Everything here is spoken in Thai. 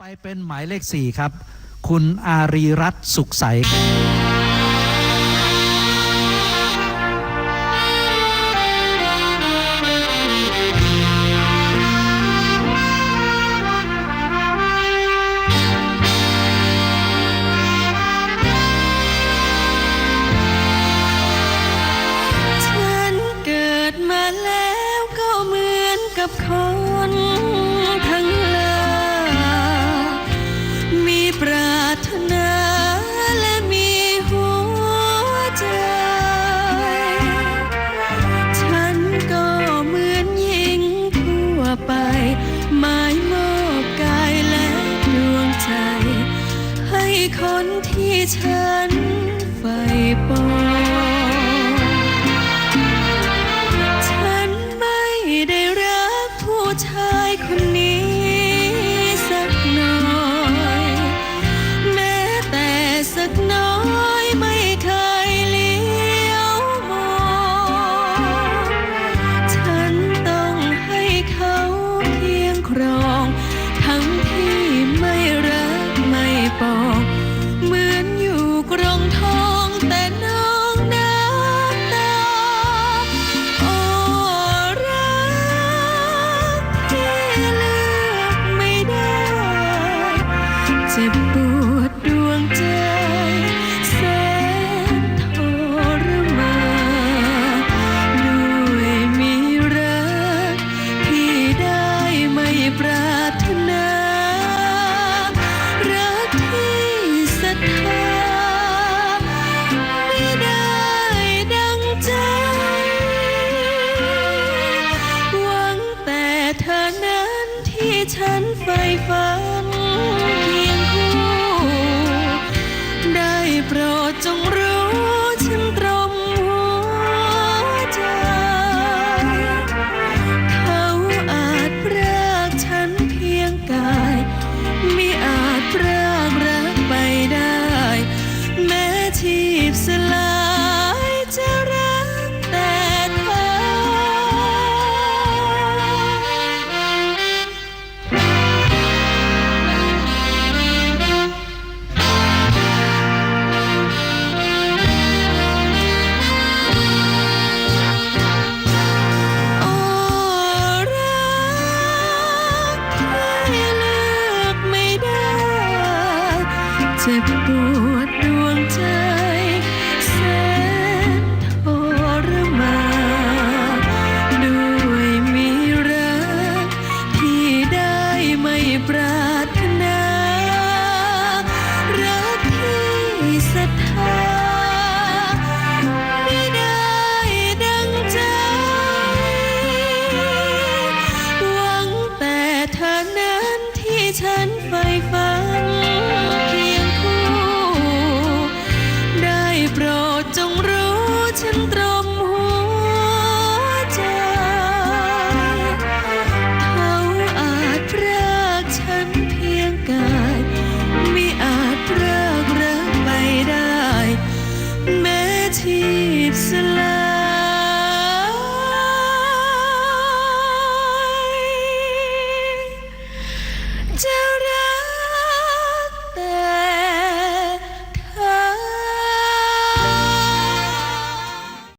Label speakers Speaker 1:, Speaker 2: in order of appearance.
Speaker 1: ไปเป็นหมายเลขสี่ครับ คุณอารีรัตน์สุขใส
Speaker 2: ฉันไฟปอง ฉันไม่ได้รักผู้ชายคนนี้สักหน่อย แม้แต่สักน้อยไม่เคยเลี้ยวมอง ฉันต้องให้เขาเพียงครอง ฉันใฝ่ฝันเพียงคู่ ได้โปรดจงร acepto